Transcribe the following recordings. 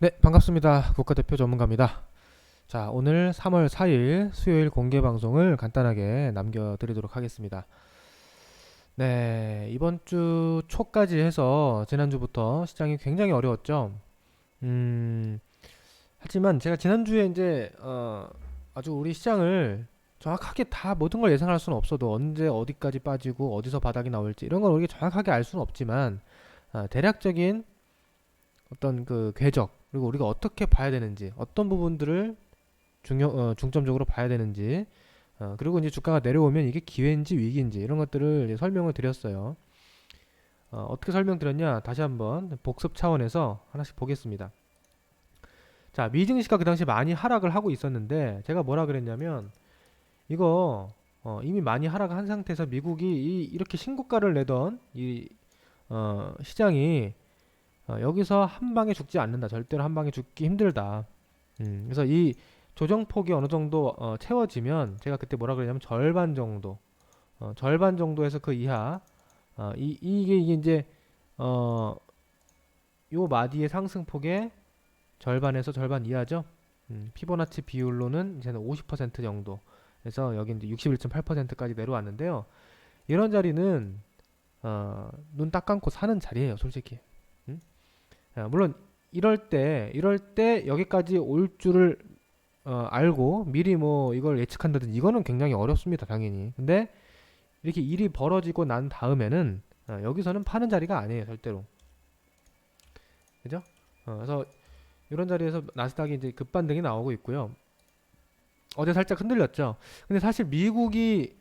네, 반갑습니다. 국가대표 전문가입니다. 자, 오늘 3월 4일 수요일 공개 방송을 간단하게 남겨드리도록 하겠습니다. 네, 이번 주 초까지 해서 지난주부터 시장이 굉장히 어려웠죠. 음, 하지만 제가 지난주에 이제, 어, 아주 우리 시장을 정확하게 다 모든 걸 예상할 수는 없어도 언제 어디까지 빠지고 어디서 바닥이 나올지 이런 걸 우리가 정확하게 알 수는 없지만, 아, 대략적인 어떤 그 궤적 그리고 우리가 어떻게 봐야 되는지 어떤 부분들을 중요 어, 중점적으로 봐야 되는지 어, 그리고 이제 주가가 내려오면 이게 기회인지 위기인지 이런 것들을 설명을 드렸어요. 어, 어떻게 설명드렸냐 다시 한번 복습 차원에서 하나씩 보겠습니다. 자 미증시가 그 당시 많이 하락을 하고 있었는데 제가 뭐라 그랬냐면 이거 어, 이미 많이 하락한 상태에서 미국이 이, 이렇게 신고가를 내던 이 어, 시장이 어, 여기서 한 방에 죽지 않는다. 절대로 한 방에 죽기 힘들다. 음, 그래서 이 조정폭이 어느 정도 어, 채워지면 제가 그때 뭐라 그랬냐면 절반 정도, 어, 절반 정도에서 그 이하, 어, 이 이게 이게 이제 어, 요 마디의 상승폭의 절반에서 절반 이하죠. 음, 피보나치 비율로는 이제는 50% 정도. 그래서 여기 이제 61.8%까지 내려왔는데요. 이런 자리는 어, 눈 딱 감고 사는 자리예요, 솔직히. 물론 이럴 때 이럴 때 여기까지 올 줄을 어, 알고 미리 뭐 이걸 예측한다든지 이거는 굉장히 어렵습니다 당연히. 근데 이렇게 일이 벌어지고 난 다음에는 어, 여기서는 파는 자리가 아니에요 절대로. 그죠? 어, 그래서 이런 자리에서 나스닥이 이제 급반등이 나오고 있고요. 어제 살짝 흔들렸죠? 근데 사실 미국이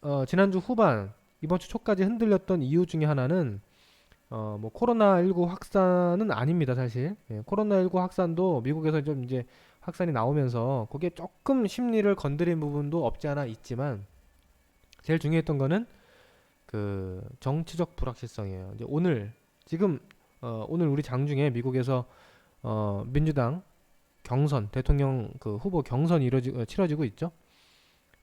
어, 지난주 후반 이번 주 초까지 흔들렸던 이유 중에 하나는 어, 뭐 코로나19 확산은 아닙니다, 사실. 예, 코로나19 확산도 미국에서 좀 이제 확산이 나오면서 그게 조금 심리를 건드린 부분도 없지 않아 있지만 제일 중요했던 거는 그 정치적 불확실성이에요. 이제 오늘 지금 어, 오늘 우리 장중에 미국에서 어, 민주당 경선 대통령 그 후보 경선이 이루어지, 어, 치러지고 있죠.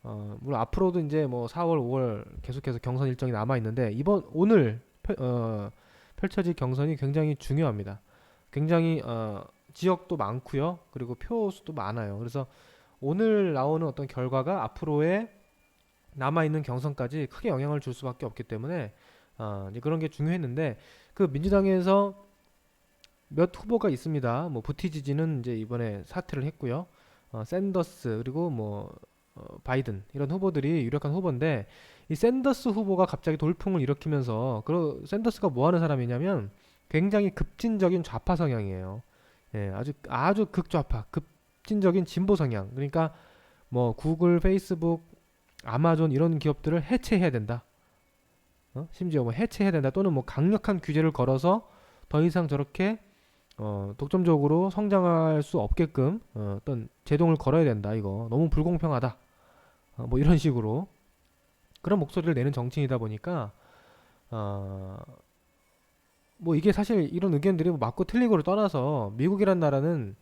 어, 물론 앞으로도 이제 뭐 4월, 5월 계속해서 경선 일정이 남아 있는데 이번 오늘 펴- 어, 펼쳐질 경선이 굉장히 중요합니다. 굉장히 어, 지역도 많고요. 그리고 표 수도 많아요. 그래서 오늘 나오는 어떤 결과가 앞으로의 남아 있는 경선까지 크게 영향을 줄 수밖에 없기 때문에 어, 이제 그런 게 중요했는데 그 민주당에서 몇 후보가 있습니다. 뭐 부티지지는 이제 이번에 사퇴를 했고요. 어, 샌더스 그리고 뭐 어, 바이든 이런 후보들이 유력한 후보인데 이 샌더스 후보가 갑자기 돌풍을 일으키면서 그 샌더스가 뭐 하는 사람이냐면 굉장히 급진적인 좌파 성향이에요. 예, 아주 아주 극좌파, 급진적인 진보 성향. 그러니까 뭐 구글, 페이스북, 아마존 이런 기업들을 해체해야 된다. 어? 심지어 뭐 해체해야 된다 또는 뭐 강력한 규제를 걸어서 더 이상 저렇게 어, 독점적으로 성장할 수 없게끔 어, 어떤 제동을 걸어야 된다. 이거 너무 불공평하다. 어, 뭐 이런 식으로 그런 목소리를 내는 정치인이다 보니까 어, 뭐 이게 사실 이런 의견들이 뭐 맞고 틀리고를 떠나서 미국이란 나라는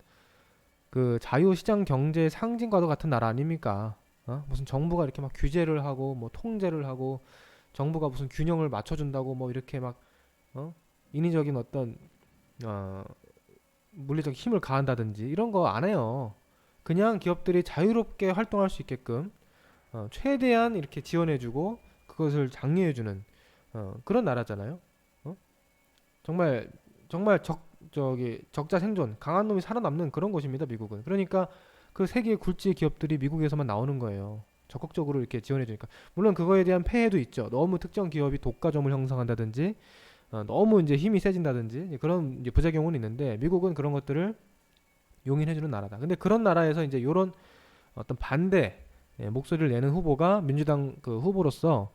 그 자유시장 경제의 상징과도 같은 나라 아닙니까? 어? 무슨 정부가 이렇게 막 규제를 하고 뭐 통제를 하고 정부가 무슨 균형을 맞춰준다고 뭐 이렇게 막 어? 인위적인 어떤 어, 물리적 힘을 가한다든지 이런 거 안 해요. 그냥 기업들이 자유롭게 활동할 수 있게끔 어, 최대한 이렇게 지원해주고 그것을 장려해주는 어, 그런 나라잖아요. 어? 정말 정말 적 저기 적자 생존 강한 놈이 살아남는 그런 곳입니다. 미국은. 그러니까 그 세계 굴지 기업들이 미국에서만 나오는 거예요. 적극적으로 이렇게 지원해주니까 물론 그거에 대한 폐해도 있죠. 너무 특정 기업이 독과점을 형성한다든지 어, 너무 이제 힘이 세진다든지 그런 이제 부작용은 있는데 미국은 그런 것들을 용인해주는 나라다. 근데 그런 나라에서 이제 요런 어떤 반대 예, 목소리를 내는 후보가 민주당 그 후보로서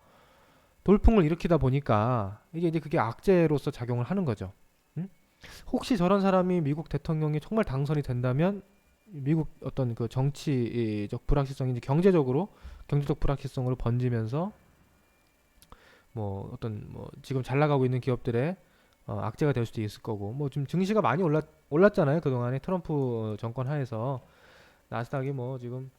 돌풍을 일으키다 보니까 이게 이제 그게 악재로서 작용을 하는 거죠. 음? 혹시 저런 사람이 미국 대통령이 정말 당선이 된다면 미국 어떤 그 정치적 불확실성이 이제 경제적으로 경제적 불확실성으로 번지면서 뭐 어떤 뭐 지금 잘 나가고 있는 기업들의 어, 악재가 될 수도 있을 거고 뭐 지금 증시가 많이 올랐 올랐잖아요 그 동안에 트럼프 정권 하에서 나스닥이 뭐 지금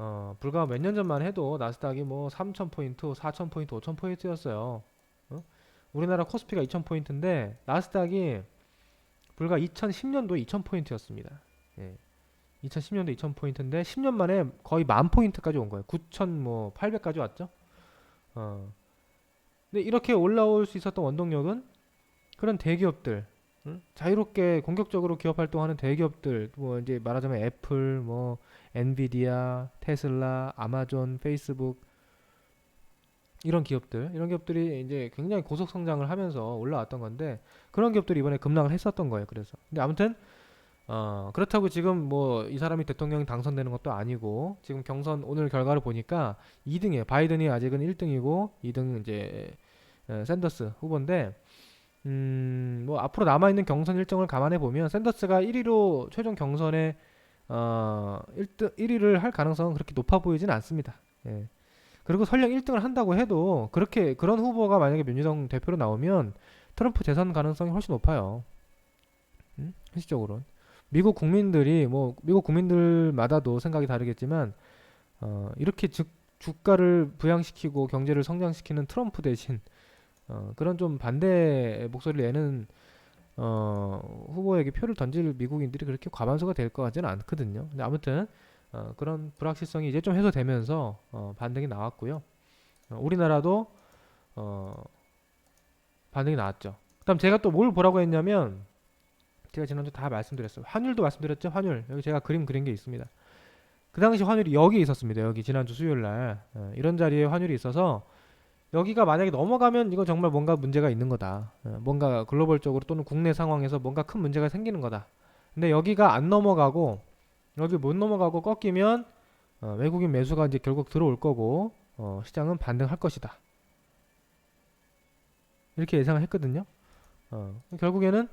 어, 불과 몇 년 전만 해도 나스닥이 뭐 3,000포인트, 4,000포인트, 5,000포인트였어요. 어? 우리나라 코스피가 2,000포인트인데 나스닥이 불과 2010년도에 2,000포인트였습니다. 예. 2010년도 2,000포인트인데 10년 만에 거의 만 포인트까지 온 거예요. 9,800까지 왔죠. 어. 근데 이렇게 올라올 수 있었던 원동력은 그런 대기업들, 응? 자유롭게 공격적으로 기업 활동하는 대기업들, 뭐 이제 말하자면 애플, 뭐 엔비디아, 테슬라, 아마존, 페이스북 이런 기업들, 이런 기업들이 이제 굉장히 고속 성장을 하면서 올라왔던 건데 그런 기업들이 이번에 급락을 했었던 거예요. 그래서 근데 아무튼 어 그렇다고 지금 뭐 이 사람이 대통령 당선되는 것도 아니고 지금 경선 오늘 결과를 보니까 2등이에요. 바이든이 아직은 1등이고 2등 이제 에, 샌더스 후보인데 음 뭐 앞으로 남아 있는 경선 일정을 감안해 보면 샌더스가 1위로 최종 경선에 어 1등 1위를 할 가능성은 그렇게 높아 보이진 않습니다. 예. 그리고 설령 1등을 한다고 해도 그렇게 그런 후보가 만약에 민주당 대표로 나오면 트럼프 재선 가능성이 훨씬 높아요. 음? 현실적으로. 미국 국민들이 뭐 미국 국민들마다도 생각이 다르겠지만 어, 이렇게 주, 주가를 부양시키고 경제를 성장시키는 트럼프 대신 어, 그런 좀 반대 목소리를 내는 어, 후보에게 표를 던질 미국인들이 그렇게 과반수가 될 것 같지는 않거든요. 근데 아무튼 어, 그런 불확실성이 이제 좀 해소되면서 어, 반등이 나왔고요. 어, 우리나라도 어, 반등이 나왔죠. 그다음 제가 또 뭘 보라고 했냐면 제가 지난주 다 말씀드렸어요. 환율도 말씀드렸죠. 환율 여기 제가 그림 그린 게 있습니다. 그 당시 환율이 여기 있었습니다. 여기 지난주 수요일 날 어, 이런 자리에 환율이 있어서 여기가 만약에 넘어가면 이거 정말 뭔가 문제가 있는 거다. 어, 뭔가 글로벌적으로 또는 국내 상황에서 뭔가 큰 문제가 생기는 거다. 근데 여기가 안 넘어가고 여기 못 넘어가고 꺾이면 어, 외국인 매수가 이제 결국 들어올 거고 어, 시장은 반등할 것이다. 이렇게 예상을 했거든요. 어, 결국에는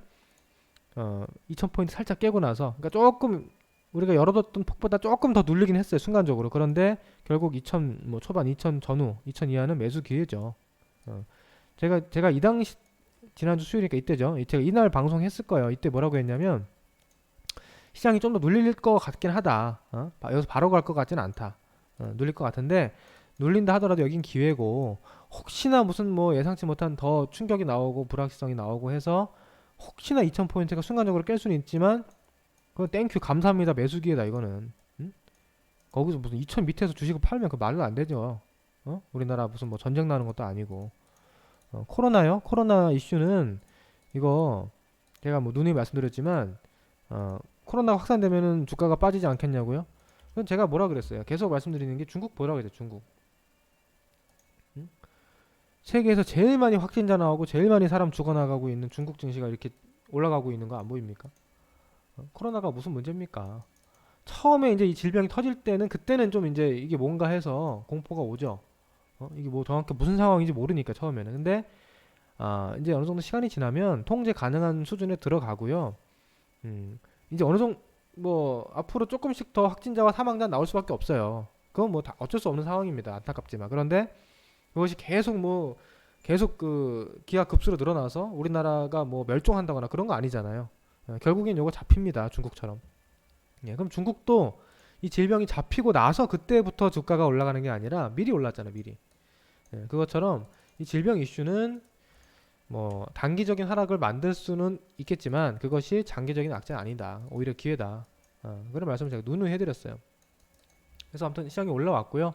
어, 2000포인트 살짝 깨고 나서 그러니까 조금 우리가 열어뒀던 폭보다 조금 더 눌리긴 했어요 순간적으로. 그런데 결국 2000 뭐 초반 2000 전후 2000 이하는 매수 기회죠. 어. 제가 제가 이 당시 지난주 수요일이니까 이때죠. 제가 이날 방송했을 거예요. 이때 뭐라고 했냐면 시장이 좀 더 눌릴 것 같긴 하다. 어? 바- 여기서 바로 갈 것 같지는 않다. 어, 눌릴 것 같은데 눌린다 하더라도 여긴 기회고 혹시나 무슨 뭐 예상치 못한 더 충격이 나오고 불확실성이 나오고 해서 혹시나 2000포인트가 순간적으로 깰 수는 있지만 그건 땡큐 감사합니다 매수 기회다 이거는 응? 거기서 무슨 2000 밑에서 주식을 팔면 그 말도 안 되죠 어? 우리나라 무슨 뭐 전쟁 나는 것도 아니고 어, 코로나요 코로나 이슈는 이거 제가 뭐 누누이 말씀드렸지만 어, 코로나 확산되면은 주가가 빠지지 않겠냐고요 그건 제가 뭐라 그랬어요 계속 말씀드리는 게 중국 뭐라 그랬죠 중국 응? 세계에서 제일 많이 확진자 나오고 제일 많이 사람 죽어나가고 있는 중국 증시가 이렇게 올라가고 있는 거 안 보입니까? 어, 코로나가 무슨 문제입니까? 처음에 이제 이 질병이 터질 때는 그때는 좀 이제 이게 뭔가 해서 공포가 오죠. 어, 이게 뭐 정확히 무슨 상황인지 모르니까 처음에는. 근데 아, 이제 어느 정도 시간이 지나면 통제 가능한 수준에 들어가고요. 음, 이제 어느 정도 뭐 앞으로 조금씩 더 확진자와 사망자 나올 수밖에 없어요. 그건 뭐 다 어쩔 수 없는 상황입니다. 안타깝지만. 그런데 그것이 계속 뭐 계속 그 기하 급수로 늘어나서 우리나라가 뭐 멸종한다거나 그런 거 아니잖아요. 어, 결국엔 요거 잡힙니다. 중국처럼. 예, 그럼 중국도 이 질병이 잡히고 나서 그때부터 주가가 올라가는 게 아니라 미리 올랐잖아요. 미리. 예, 그것처럼 이 질병 이슈는 뭐 단기적인 하락을 만들 수는 있겠지만 그것이 장기적인 악재는 아니다. 오히려 기회다. 어, 그런 말씀을 제가 누누이 해드렸어요. 그래서 아무튼 시장이 올라왔고요.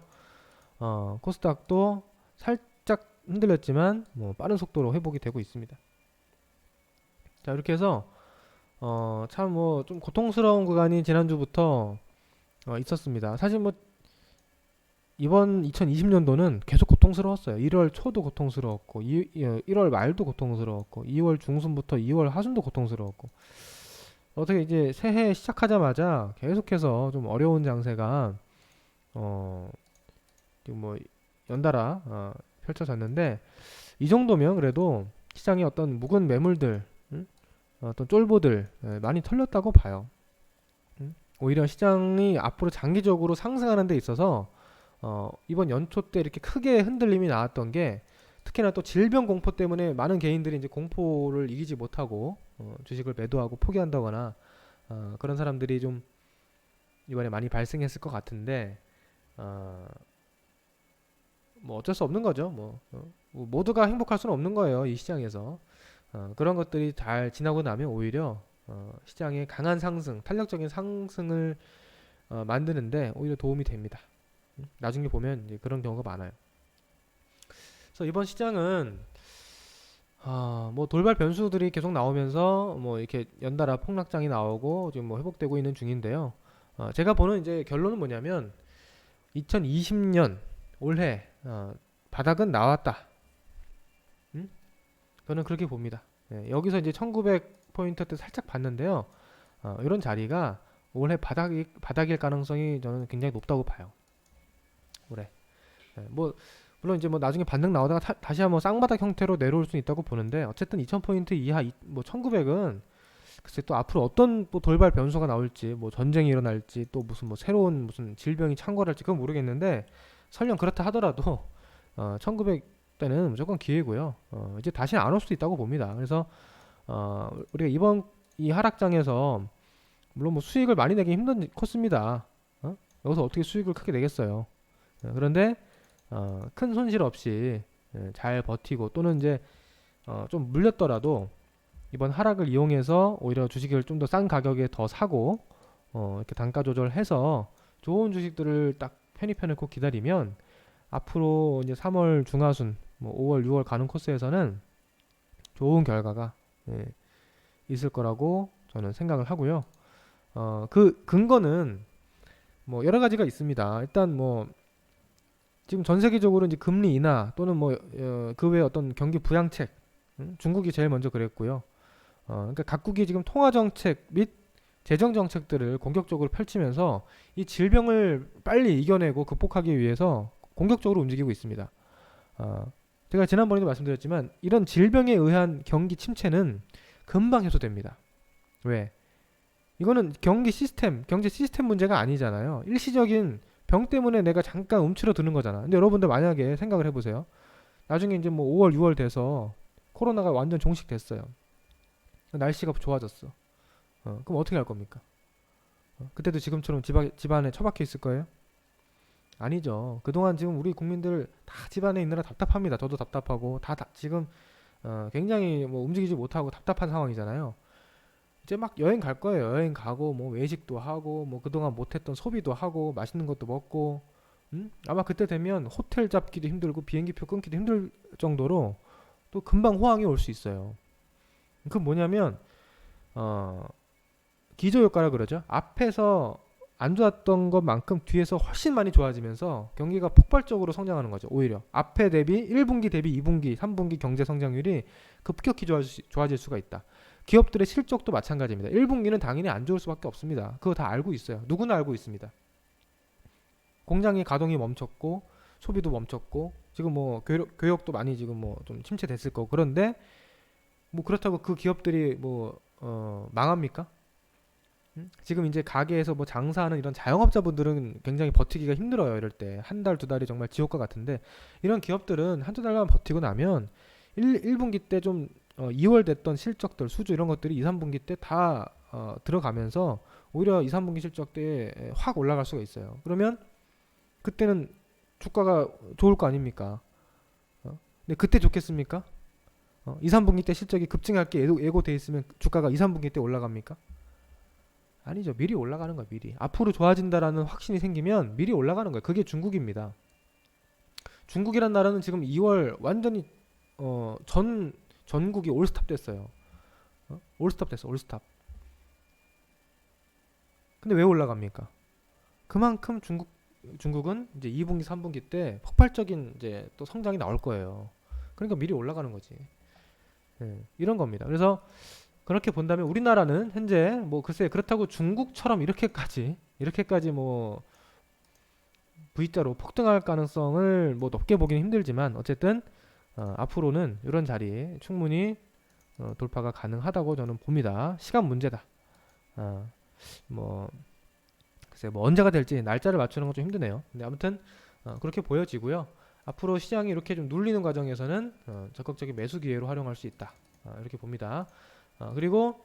어, 코스닥도 살짝 흔들렸지만 뭐 빠른 속도로 회복이 되고 있습니다. 자 이렇게 해서 어, 참 뭐 좀 고통스러운 구간이 지난주부터 어, 있었습니다. 사실 뭐 이번 2020년도는 계속 고통스러웠어요. 1월 초도 고통스러웠고, 이, 1월 말도 고통스러웠고, 2월 중순부터 2월 하순도 고통스러웠고, 어떻게 이제 새해 시작하자마자 계속해서 좀 어려운 장세가 어, 뭐 연달아 어, 펼쳐졌는데 이 정도면 그래도 시장의 어떤 묵은 매물들 음? 어떤 쫄보들 예, 많이 털렸다고 봐요. 음? 오히려 시장이 앞으로 장기적으로 상승하는 데 있어서 어, 이번 연초 때 이렇게 크게 흔들림이 나왔던 게 특히나 또 질병 공포 때문에 많은 개인들이 이제 공포를 이기지 못하고 어, 주식을 매도하고 포기한다거나 어, 그런 사람들이 좀 이번에 많이 발생했을 것 같은데 어, 뭐 어쩔 수 없는 거죠. 뭐, 어, 뭐 모두가 행복할 수는 없는 거예요. 이 시장에서 어, 그런 것들이 잘 지나고 나면 오히려 어, 시장의 강한 상승, 탄력적인 상승을 어, 만드는데 오히려 도움이 됩니다. 음, 나중에 보면 그런 경우가 많아요. 그래서 이번 시장은 아, 뭐 돌발 변수들이 계속 나오면서 뭐 이렇게 연달아 폭락장이 나오고 지금 뭐 회복되고 있는 중인데요. 어, 제가 보는 이제 결론은 뭐냐면 2020년 올해 어, 바닥은 나왔다. 음? 저는 그렇게 봅니다. 예, 여기서 이제 1900 포인트 때 살짝 봤는데요. 어, 이런 자리가 올해 바닥이 바닥일 가능성이 저는 굉장히 높다고 봐요. 올해. 예, 뭐 물론 이제 뭐 나중에 반등 나오다가 타- 다시 한번 쌍바닥 형태로 내려올 수는 있다고 보는데 어쨌든 2000포인트 이하 이- 뭐 1900은 글쎄 또 앞으로 어떤 또 돌발 변수가 나올지 뭐 전쟁이 일어날지 또 무슨 뭐 새로운 무슨 질병이 창궐할지 그건 모르겠는데 설령 그렇다 하더라도 어 1900 때는 무조건 기회고요. 어 이제 다시는 안 올 수도 있다고 봅니다. 그래서 어 우리가 이번 이 하락장에서 물론 뭐 수익을 많이 내기 힘든 코스입니다. 어? 여기서 어떻게 수익을 크게 내겠어요. 어, 그런데 어, 큰 손실 없이 예, 잘 버티고 또는 이제 어, 좀 물렸더라도 이번 하락을 이용해서 오히려 주식을 좀 더 싼 가격에 더 사고 어, 이렇게 단가 조절해서 좋은 주식들을 딱 편입해놓고 기다리면 앞으로 이제 3월 중하순, 뭐 5월, 6월 가는 코스에서는 좋은 결과가 예, 있을 거라고 저는 생각을 하고요. 어, 그 근거는 뭐 여러 가지가 있습니다. 일단 뭐 지금 전 세계적으로 이제 금리 인하 또는 뭐그 외에 어떤 경기 부양책 음? 중국이 제일 먼저 그랬고요. 어, 그러니까 각국이 지금 통화 정책 및 재정 정책들을 공격적으로 펼치면서 이 질병을 빨리 이겨내고 극복하기 위해서 공격적으로 움직이고 있습니다. 어, 제가 지난번에도 말씀드렸지만 이런 질병에 의한 경기 침체는 금방 해소됩니다. 왜? 이거는 경기 시스템, 경제 시스템 문제가 아니잖아요. 일시적인 병 때문에 내가 잠깐 움츠러드는 거잖아. 근데 여러분들 만약에 생각을 해보세요. 나중에 이제 뭐 5월, 6월 돼서 코로나가 완전 종식됐어요. 날씨가 좋아졌어. 어, 그럼 어떻게 할 겁니까? 어, 그때도 지금처럼 집 안, 집 안에 처박혀 있을 거예요? 아니죠. 그동안 지금 우리 국민들 다 집안에 있느라 답답합니다. 저도 답답하고 다, 다 지금 어, 굉장히 뭐 움직이지 못하고 답답한 상황이잖아요. 이제 막 여행 갈 거예요. 여행 가고 뭐 외식도 하고 뭐 그동안 못했던 소비도 하고 맛있는 것도 먹고 음? 아마 그때 되면 호텔 잡기도 힘들고 비행기표 끊기도 힘들 정도로 또 금방 호황이 올 수 있어요. 그 뭐냐면 어 기저 효과라 그러죠. 앞에서 안 좋았던 것만큼 뒤에서 훨씬 많이 좋아지면서 경기가 폭발적으로 성장하는 거죠. 오히려 앞에 대비 1분기 대비 2분기, 3분기 경제 성장률이 급격히 좋아질 수가 있다. 기업들의 실적도 마찬가지입니다. 1분기는 당연히 안 좋을 수밖에 없습니다. 그거 다 알고 있어요. 누구나 알고 있습니다. 공장의 가동이 멈췄고 소비도 멈췄고 지금 뭐 교육, 교육도 많이 지금 뭐 좀 침체됐을 거고 그런데 뭐 그렇다고 그 기업들이 뭐 어, 망합니까? 음? 지금 이제 가게에서 뭐 장사하는 이런 자영업자분들은 굉장히 버티기가 힘들어요. 이럴 때 한 달 두 달이 정말 지옥과 같은데 이런 기업들은 한 두 달만 버티고 나면 1, 1분기 때 좀 어, 2월 됐던 실적들 수주 이런 것들이 2, 3분기 때다 어, 들어가면서 오히려 2, 3분기 실적 때 확 올라갈 수가 있어요. 그러면 그때는 주가가 좋을 거 아닙니까? 어? 근데 그때 좋겠습니까? 어, 2, 3분기 때 실적이 급증할 게 예고, 예고돼 있으면 주가가 2, 3분기 때 올라갑니까? 아니죠. 미리 올라가는 거야, 미리. 앞으로 좋아진다라는 확신이 생기면 미리 올라가는 거예요. 그게 중국입니다. 중국이란 나라는 지금 2월 완전히 어, 전 전국이 올스탑 됐어요. 어? 올스탑 됐어, 올스탑. 근데 왜 올라갑니까? 그만큼 중국 중국은 이제 2분기, 3분기 때 폭발적인 이제 또 성장이 나올 거예요. 그러니까 미리 올라가는 거지. 예, 이런 겁니다. 그래서 그렇게 본다면 우리나라는 현재 뭐 글쎄 그렇다고 중국처럼 이렇게까지 이렇게까지 뭐 V자로 폭등할 가능성을 뭐 높게 보기는 힘들지만 어쨌든 어, 앞으로는 이런 자리에 충분히 어, 돌파가 가능하다고 저는 봅니다. 시간 문제다. 어, 뭐 글쎄 뭐 언제가 될지 날짜를 맞추는 건 좀 힘드네요. 근데 아무튼 어, 그렇게 보여지고요. 앞으로 시장이 이렇게 좀 눌리는 과정에서는 어, 적극적인 매수 기회로 활용할 수 있다. 어, 이렇게 봅니다. 어, 그리고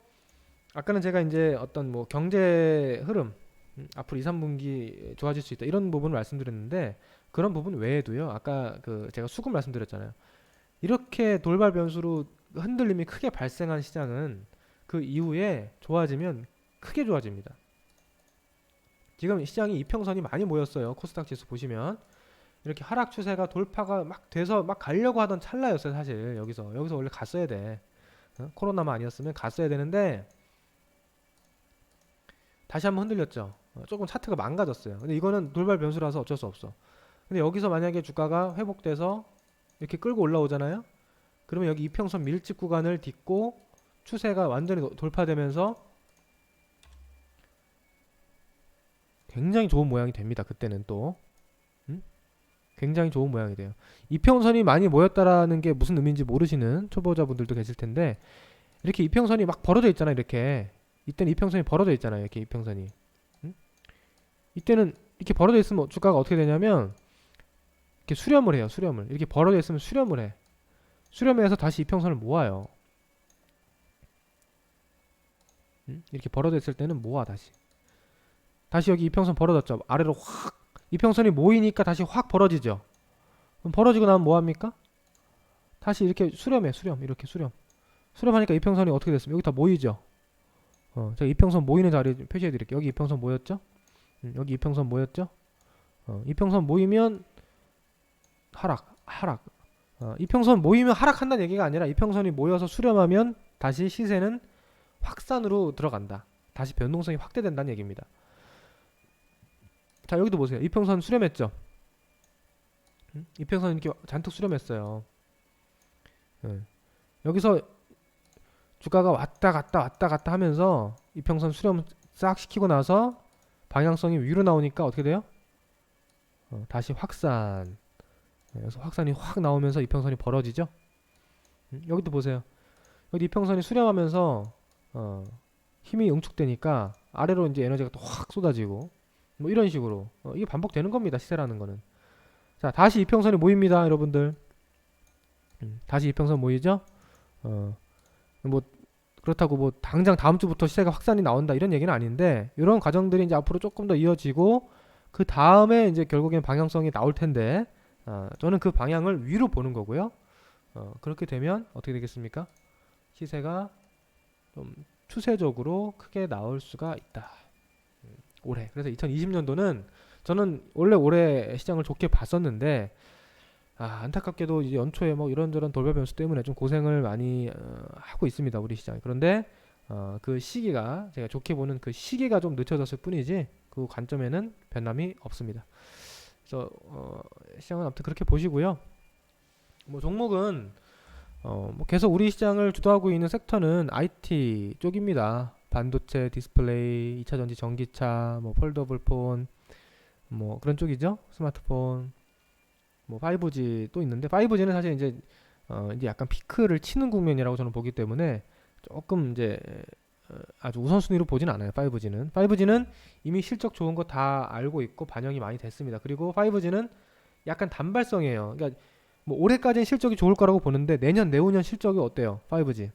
아까는 제가 이제 어떤 뭐 경제 흐름 음, 앞으로 2, 3분기 좋아질 수 있다 이런 부분을 말씀드렸는데 그런 부분 외에도요. 아까 그 제가 수급 말씀드렸잖아요. 이렇게 돌발 변수로 흔들림이 크게 발생한 시장은 그 이후에 좋아지면 크게 좋아집니다. 지금 시장이 이평선이 많이 모였어요. 코스닥 지수 보시면 이렇게 하락 추세가 돌파가 막 돼서 막 가려고 하던 찰나였어요. 사실 여기서 여기서 원래 갔어야 돼. 어? 코로나만 아니었으면 갔어야 되는데 다시 한번 흔들렸죠. 어, 조금 차트가 망가졌어요. 근데 이거는 돌발 변수라서 어쩔 수 없어. 근데 여기서 만약에 주가가 회복돼서 이렇게 끌고 올라오잖아요. 그러면 여기 이평선 밀집 구간을 딛고 추세가 완전히 노- 돌파되면서 굉장히 좋은 모양이 됩니다. 그때는 또 음? 굉장히 좋은 모양이 돼요. 이평선이 많이 모였다라는 게 무슨 의미인지 모르시는 초보자분들도 계실 텐데 이렇게 이평선이 막 벌어져 있잖아요. 이렇게 이때는 이평선이 벌어져 있잖아요. 이렇게 이평선이 음? 이때는 이렇게 벌어져 있으면 주가가 어떻게 되냐면 이렇게 수렴을 해요. 수렴을 이렇게 벌어져 있으면 수렴을 해. 수렴해서 다시 이평선을 모아요. 음? 이렇게 벌어져 있을 때는 모아 다시. 다시 여기 이평선 벌어졌죠. 아래로 확 이평선이 모이니까 다시 확 벌어지죠. 그럼 벌어지고 나면 뭐 합니까? 다시 이렇게 수렴해. 수렴. 이렇게 수렴. 수렴하니까 이평선이 어떻게 됐습니까? 여기 다 모이죠. 어, 제가 이평선 모이는 자리 표시해 드릴게요. 여기 이평선 모였죠? 음, 여기 이평선 모였죠? 어, 이평선 모이면 하락, 하락. 어, 이평선 모이면 하락한다는 얘기가 아니라 이평선이 모여서 수렴하면 다시 시세는 확산으로 들어간다. 다시 변동성이 확대된다는 얘기입니다. 자 여기도 보세요. 이평선 수렴했죠. 음? 이평선 이렇게 잔뜩 수렴했어요. 예. 여기서 주가가 왔다 갔다 왔다 갔다 하면서 이평선 수렴 싹 시키고 나서 방향성이 위로 나오니까 어떻게 돼요? 어, 다시 확산. 예, 그래서 확산이 확 나오면서 이평선이 벌어지죠. 음? 여기도 보세요. 여기 이평선이 수렴하면서 어, 힘이 응축되니까 아래로 이제 에너지가 또 확 쏟아지고 뭐 이런 식으로. 어, 이게 반복되는 겁니다 시세라는 거는. 자 다시 이평선이 모입니다 여러분들. 음, 다시 이평선 모이죠? 어, 뭐 그렇다고 뭐 당장 다음 주부터 시세가 확산이 나온다 이런 얘기는 아닌데 이런 과정들이 이제 앞으로 조금 더 이어지고 그 다음에 이제 결국엔 방향성이 나올 텐데 어, 저는 그 방향을 위로 보는 거고요. 어, 그렇게 되면 어떻게 되겠습니까? 시세가 좀 추세적으로 크게 나올 수가 있다. 음, 올해. 그래서 2020년도는 저는 원래 올해 시장을 좋게 봤었는데 아, 안타깝게도 이제 연초에 뭐 이런저런 돌발 변수 때문에 좀 고생을 많이 어, 하고 있습니다. 우리 시장. 그런데 어, 그 시기가 제가 좋게 보는 그 시기가 좀 늦춰졌을 뿐이지 그 관점에는 변함이 없습니다. 그래서 어, 시장은 아무튼 그렇게 보시고요. 뭐 종목은 어, 뭐 계속 우리 시장을 주도하고 있는 섹터는 IT 쪽입니다. 반도체, 디스플레이, 2차 전지, 전기차, 뭐 폴더블 폰, 뭐 그런 쪽이죠. 스마트폰, 뭐 5G 또 있는데 5G는 사실 이제 어, 이제 약간 피크를 치는 국면이라고 저는 보기 때문에 조금 이제 어, 아주 우선순위로 보진 않아요. 5G는 5G는 이미 실적 좋은 거 다 알고 있고 반영이 많이 됐습니다. 그리고 5G는 약간 단발성이에요. 그러니까 뭐 올해까지는 실적이 좋을 거라고 보는데 내년 내후년 실적이 어때요? 5G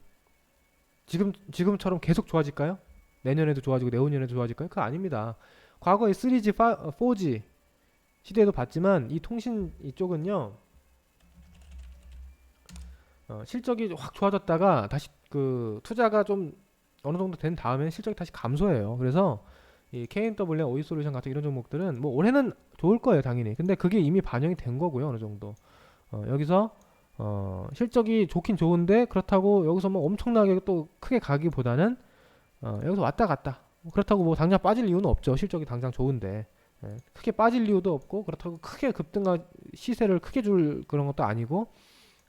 지금 지금처럼 계속 좋아질까요? 내년에도 좋아지고 내후년에도 좋아질까요? 그거 아닙니다. 과거에 3G, 4G 시대에도 봤지만 이 통신 이쪽은요 어, 실적이 확 좋아졌다가 다시 그 투자가 좀 어느 정도 된 다음에 실적이 다시 감소해요. 그래서 이 KMW, 오이솔루션 같은 이런 종목들은 뭐 올해는 좋을 거예요, 당연히. 근데 그게 이미 반영이 된 거고요, 어느 정도. 어, 여기서 어, 실적이 좋긴 좋은데 그렇다고 여기서 뭐 엄청나게 또 크게 가기보다는 어, 여기서 왔다 갔다. 뭐 그렇다고 뭐 당장 빠질 이유는 없죠. 실적이 당장 좋은데. 예, 크게 빠질 이유도 없고 그렇다고 크게 급등가 시세를 크게 줄 그런 것도 아니고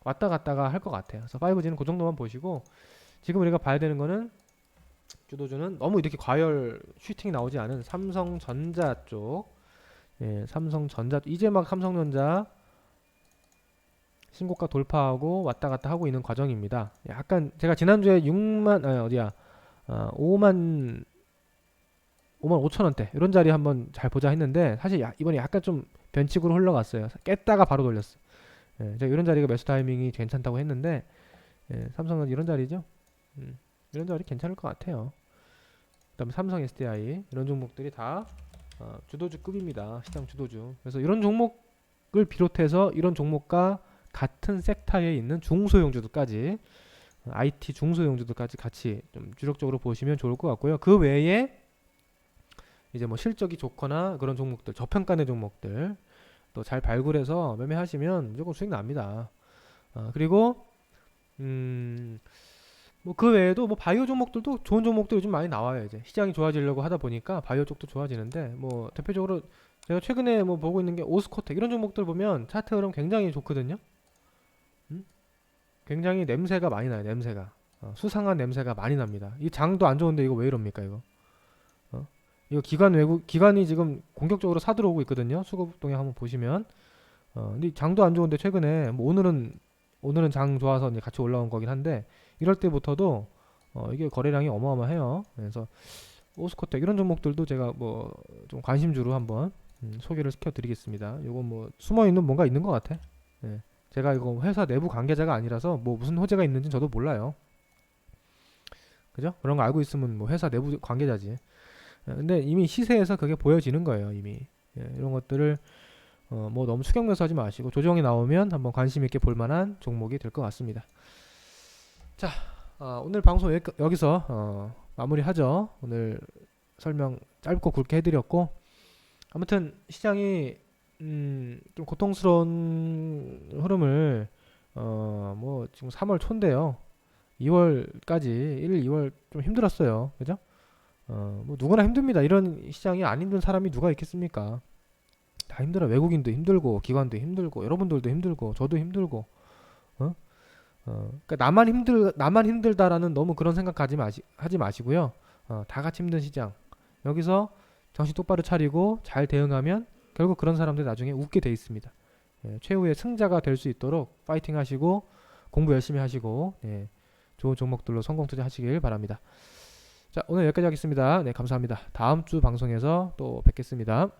왔다 갔다가 할 것 같아요. 그래서 5G는 그 정도만 보시고 지금 우리가 봐야 되는 거는 주도주는 너무 이렇게 과열 슈팅이 나오지 않은 삼성전자 쪽. 예, 삼성전자 이제 막 삼성전자 신고가 돌파하고 왔다 갔다 하고 있는 과정입니다. 약간 제가 지난주에 6만 아 어디야 어, 5만 5만 5천 원대 이런 자리 한번 잘 보자 했는데 사실 야, 이번에 약간 좀 변칙으로 흘러갔어요. 깼다가 바로 돌렸어. 예, 제가 이런 자리가 매수 타이밍이 괜찮다고 했는데 예, 삼성은 이런 자리죠. 음, 이런 자리 괜찮을 것 같아요. 그다음에 삼성 SDI 이런 종목들이 다 어, 주도주급입니다. 시장 주도주. 그래서 이런 종목을 비롯해서 이런 종목과 같은 섹터에 있는 중소형주들까지 IT 중소형주들까지 같이 좀 주력적으로 보시면 좋을 것 같고요. 그 외에 이제 뭐 실적이 좋거나 그런 종목들, 저평가된 종목들 또 잘 발굴해서 매매하시면 무조건 수익 납니다. 아, 그리고 음, 뭐 그 외에도 뭐 바이오 종목들도 좋은 종목들 요즘 많이 나와요. 이제 시장이 좋아지려고 하다 보니까 바이오 쪽도 좋아지는데 뭐 대표적으로 제가 최근에 뭐 보고 있는 게 오스코텍 이런 종목들 보면 차트 흐름 굉장히 좋거든요. 음? 굉장히 냄새가 많이 나요. 냄새가 어, 수상한 냄새가 많이 납니다. 이 장도 안 좋은데 이거 왜 이럽니까 이거? 어? 이거 기관 외국 기관이 지금 공격적으로 사들어오고 있거든요. 수급동에 한번 보시면 어, 근데 장도 안 좋은데 최근에 뭐 오늘은 오늘은 장 좋아서 이제 같이 올라온 거긴 한데 이럴 때부터도 어, 이게 거래량이 어마어마해요. 그래서 오스코텍 이런 종목들도 제가 뭐 좀 관심주로 한번 음, 소개를 시켜드리겠습니다. 요거 뭐 숨어 있는 뭔가 있는 것 같아. 예. 제가 이거 회사 내부 관계자가 아니라서 뭐 무슨 호재가 있는지 저도 몰라요. 그죠? 그런 거 알고 있으면 뭐 회사 내부 관계자지. 예, 근데 이미 시세에서 그게 보여지는 거예요. 이미 예, 이런 것들을 어, 뭐 너무 추격 매수하지 마시고 조정이 나오면 한번 관심 있게 볼 만한 종목이 될 것 같습니다. 자, 아, 오늘 방송 여기, 여기 서 어, 마무리하죠. 오늘 설명 짧고 굵게 해드렸고 아무튼 시장이 음, 좀 고통스러운 흐름을 어, 뭐 지금 3월 초인데요. 2월까지 1, 2월 좀 힘들었어요. 그죠? 어, 뭐 누구나 힘듭니다. 이런 시장이 안 힘든 사람이 누가 있겠습니까? 다 힘들어. 외국인도 힘들고 기관도 힘들고 여러분들도 힘들고 저도 힘들고 어? 어, 그러니까 나만 힘들 나만 힘들다라는 너무 그런 생각하지 마시 하지 마시고요. 어, 다 같이 힘든 시장. 여기서 정신 똑바로 차리고 잘 대응하면 결국 그런 사람들 나중에 웃게 돼 있습니다. 예, 최후의 승자가 될 수 있도록 파이팅 하시고 공부 열심히 하시고 예, 좋은 종목들로 성공 투자하시길 바랍니다. 자 오늘 여기까지 하겠습니다. 네 감사합니다. 다음 주 방송에서 또 뵙겠습니다.